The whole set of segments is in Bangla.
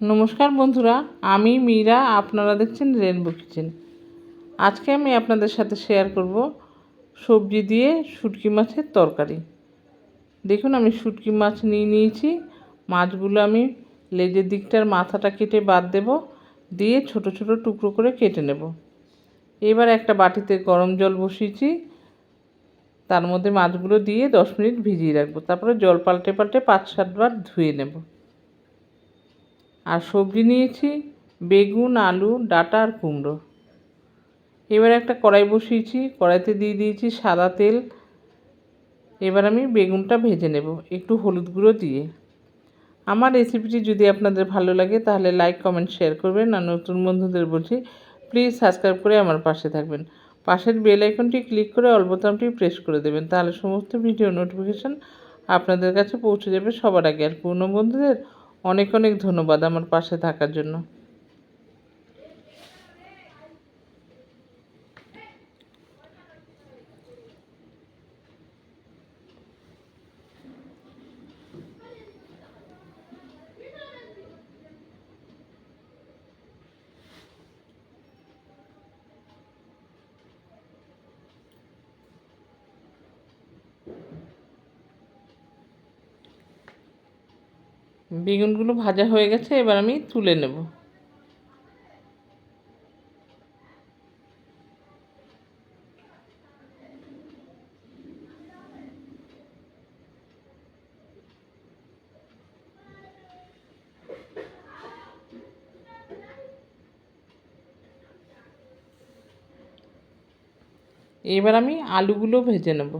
নমস্কার বন্ধুরা, আমি মীরা, আপনারা দেখছেন রেনবো কিচেন আজকে আমি আপনাদের সাথে শেয়ার করব সবজি দিয়ে শুটকি মাছের তরকারি। দেখুন, আমি শুটকি মাছ নিয়ে নিয়েছি। মাছগুলো আমি লেজের দিকটার মাথাটা কেটে বাদ দেব, দিয়ে ছোট ছোট টুকরো করে কেটে নেব। এবার একটা বাটিতে গরম জল বসিয়েছি। তার মধ্যে মাছগুলো দিয়ে দশ মিনিট ভিজিয়ে রাখব। তারপরে জল পাল্টে পাল্টে পাঁচ সাতবার ধুয়ে নেব। আর সবজি নিয়েছি, বেগুন, আলু, ডাটা আর কুমড়ো। এবার একটা কড়াই বসিয়েছি, কড়াইতে দিয়ে দিয়েছি সাদা তেল। এবার আমি বেগুনটা ভেজে নেব, একটু হলুদ গুঁড়ো দিয়ে। আমার রেসিপিটি যদি আপনাদের ভালো লাগে, তাহলে লাইক, কমেন্ট, শেয়ার করবেন। আর নতুন বন্ধুদের বলছি, প্লিজ সাবস্ক্রাইব করে আমার পাশে থাকবেন। পাশের বেল আইকনটি ক্লিক করে অল বোতামটি প্রেস করে দেবেন, তাহলে সমস্ত ভিডিও নোটিফিকেশান আপনাদের কাছে পৌঁছে যাবে সবার আগে। আর পুরনো বন্ধুদের অনেক অনেক ধন্যবাদ আমার পাশে থাকার জন্য। বেগুনগুলো ভাজা হয়ে গেছে এবার আমি তুলে নেব। এবার আমি আলুগুলো ভেজে নেব।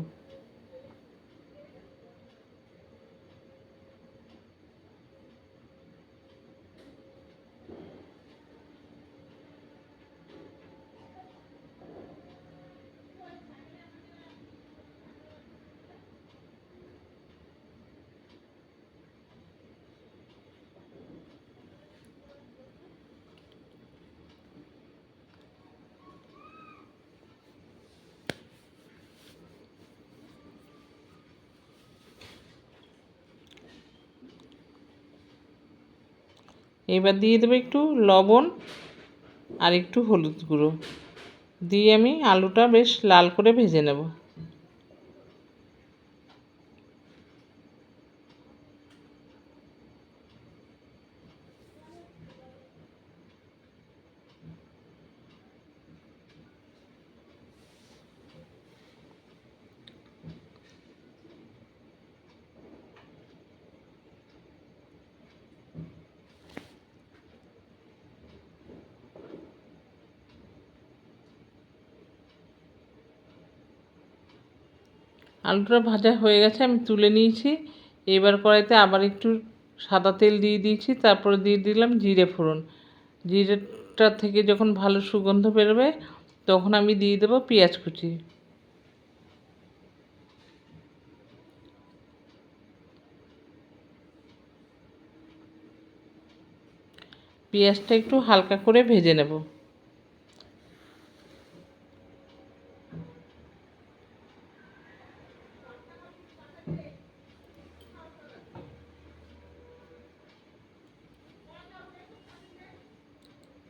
এবার দিয়ে দেবো একটু লবণ আর একটু হলুদ গুঁড়ো। দিয়ে আমি আলুটা বেশ লাল করে ভেজে নেব। আলুটা ভাজা হয়ে গেছে, আমি তুলে নিয়েছি। এবার কড়াইতে আবার একটু সাদা তেল দিয়ে দিয়েছি, তারপরে দিয়ে দিলাম জিরে ফোড়ন। জিরেটা থেকে যখন ভালো সুগন্ধ বেরোবে, তখন আমি দিয়ে দেবো পেঁয়াজ কুচি। পেঁয়াজটা একটু হালকা করে ভেজে নেব।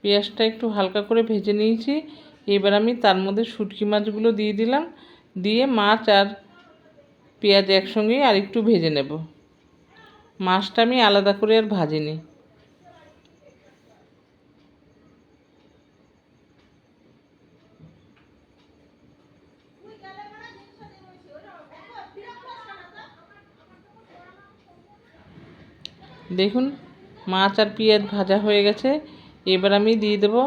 পেঁয়াজটা একটু হালকা করে ভেজে নিয়েছি। এবার আমি তার মধ্যে শুটকি মাছগুলো দিয়ে দিলাম। দিয়ে মাছ আর পেঁয়াজ একসঙ্গেই আর একটু ভেজে নেব। মাছটা আমি আলাদা করে আর ভাজিনি। দেখুন, মাছ আর পেঁয়াজ ভাজা হয়ে গেছে। এবার আমি দিয়ে দেবো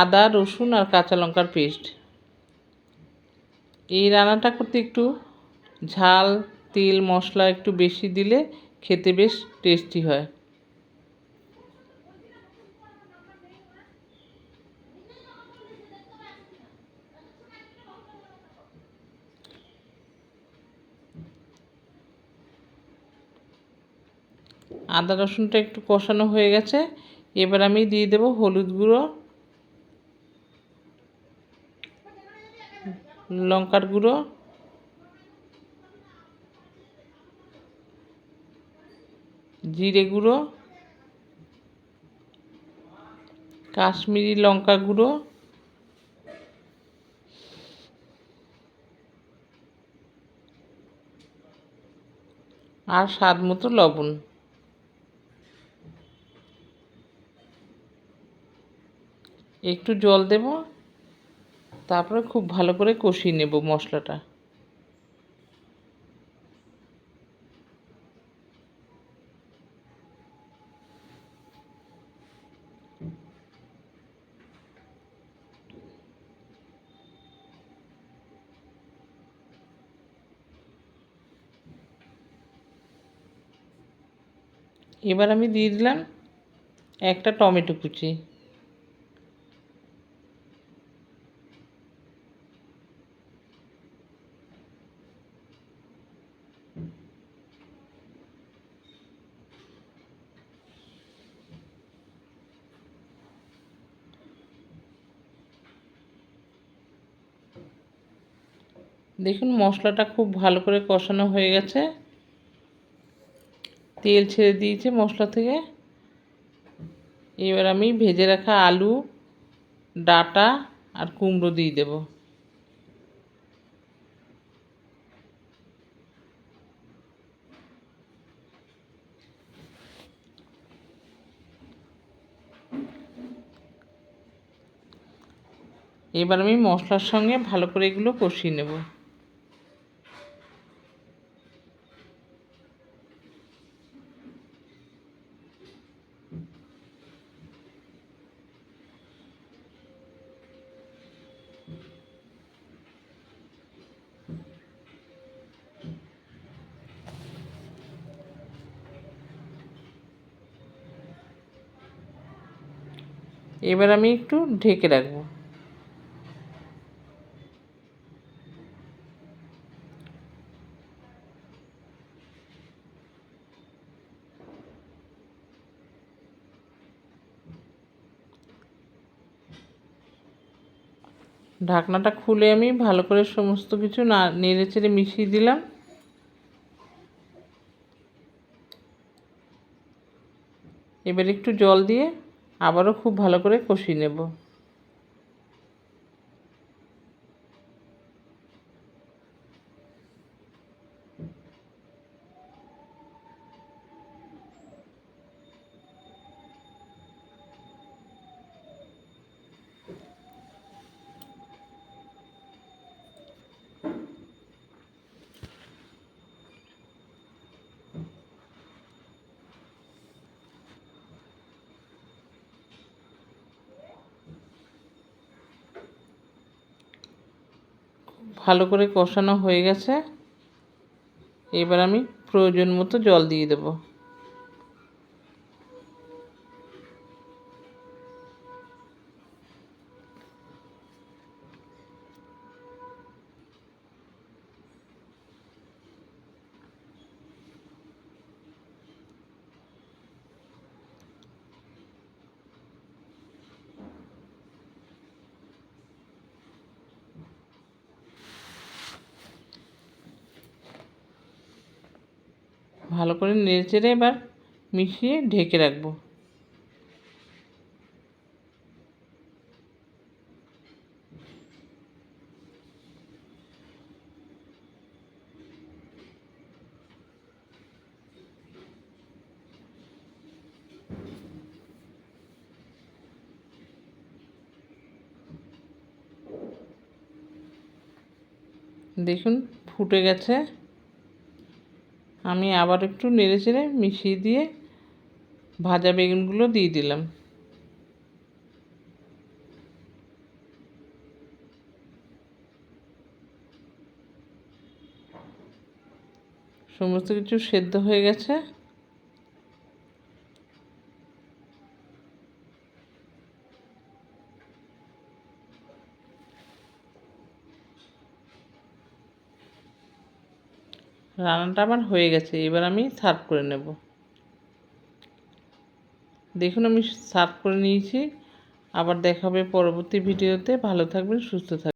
আদা, রসুন আর কাঁচা লঙ্কার পেস্ট। এই রান্নাটা করতে একটু ঝাল, তেল, মশলা একটু বেশি দিলে খেতে বেশ টেস্টি হয়। আদা, রসুনটা একটু কষানো হয়ে গেছে। এবার আমি দিয়ে দেবো হলুদ গুঁড়ো, লঙ্কার গুঁড়ো, জিরে গুঁড়ো, কাশ্মীরি লঙ্কা গুঁড়ো, আর স্বাদ মতো লবণ। একটু জল দেব, তারপরে খুব ভালো করে কষিয়ে নেব মশলাটা। এবার আমি দিয়ে দিলাম একটা টমেটো কুচি। দেখুন মশলাটা খুব ভালো করে কষানো হয়ে গেছে। তেল ছেড়ে দিয়েছে মশলা থেকে। এবার আমি ভেজে রাখা আলু, ডাটা আর কুমড়ো দিয়ে দেব। এবার আমি মশলার সঙ্গে ভালো করে এগুলো কষিয়ে নেব। এবার আমি একটু ঢেকে রাখব। ঢাকনাটা খুলে আমি ভালো করে সমস্ত কিছু না, নেড়ে চেড়ে মিশিয়ে দিলাম। এবার একটু জল দিয়ে আবারও খুব ভালো করে কষিয়ে নেব। ভালো করে কষানো হয়ে গেছে। এবার আমি প্রয়োজন মতো জল দিয়ে দেব। ভালো করে নেড়ে চেড়ে এবার মিশিয়ে ঢেকে রাখব। দেখুন ফুটে গেছে। আমি আবার একটু নেড়ে চেড়ে মিশিয়ে দিয়ে ভাজা বেগুনগুলো দিয়ে দিলাম। সমস্ত কিছু সেদ্ধ হয়ে গেছে। রান্নাটা আমার হয়ে গেছে, এবার আমি সার্ভ করে নেব। দেখুন আমি সার্ভ করে নিয়েছি, আবার দেখাবে পরবর্তী ভিডিওতে ভালো থাকবেন, সুস্থ থাকবেন।